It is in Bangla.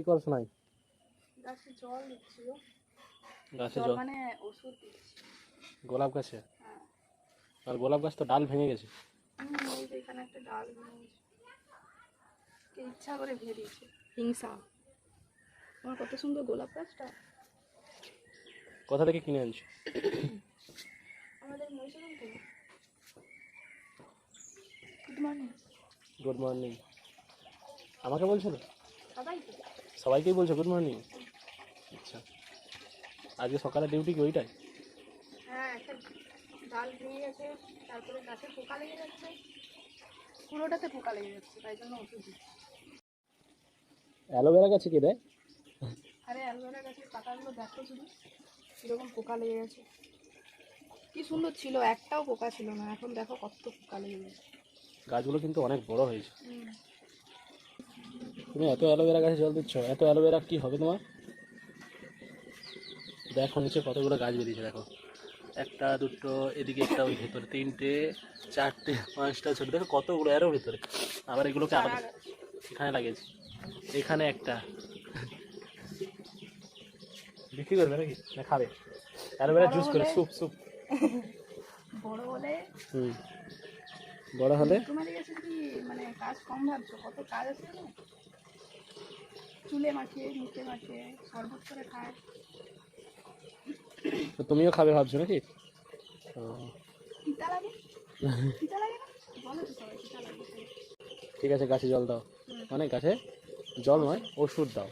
কি করছ নাই? গাছে জল দিচ্ছি গাছে জল মানে ওষুধ দিচ্ছি। গোলাপ গাছে? হ্যাঁ। আর গোলাপ গাছ তো ডাল ভেঙে গেছে। যে এখানে একটা ডাল ভেঙে গেছে। কে ইচ্ছা করে ভেঙে দিয়েছে হিংসা। আমার কত সুন্দর গোলাপ গাছটা। কোথা থেকে কিনে আনছো? আমাদের মহিষাদল থেকে গুড মর্নিং গুড মর্নিং আমাকে বলছো তো সবাইকে সবাইকেই বলছো গুড মর্নিং আচ্ছা। আজকে সকালে ডিউটি কি ওইটাই? হ্যাঁ ডাল ভেঙে গেছে তারপরে গাছে পোকা লেগে যাচ্ছে। পুরোটাতে পোকা লেগে যাচ্ছে তাই জন্য ওষুধ অ্যালোভেরা গাছে কে দেয়? আরে অ্যালোভেরা গাছের পাতাগুলো দেখো শুধু কীরকম পোকা লেগে গেছে। কি সুন্দর ছিল একটাও পোকা ছিল না এখন দেখো কত পোকা লেগে গেছে। গাছগুলো কিন্তু অনেক বড় হয়েছে। তুমি এত অ্যালোভেরা গাছে জল দিচ্ছ? এত অ্যালোভেরা কি হবে তোমার? দেখো নিচে কতগুলো গাছ বেরিয়েছে দেখো। একটা দুটো এদিকে একটা ওই ভেতরে তিনটে চারটে পাঁচটা ছোট দেখো কতগুলো আরও ভেতরে। আবার এগুলোকে আলাদা এখানে লাগিয়েছি। এখানে একটা। বিক্রি করবে নাকি? না খাবে। অ্যালোভেরা জুস করে স্যুপ স্যুপ বড় হলে হুম। বড় হলে? তোমার কাছে কি মানে কাজ কম ভাবছ? কত কাজ আছে চুলে মাখিয়ে মুখে মাখিয়ে শরবত করে খায়। তো তুমিও খাবে ভাবছ নাকি? তিতা লাগে। তিতা লাগে না? বলো তো সবাই তিতা লাগে। ঠিক আছে গাছে জল দাও। অনেক গাছে? জল নয় ওষুধ দাও।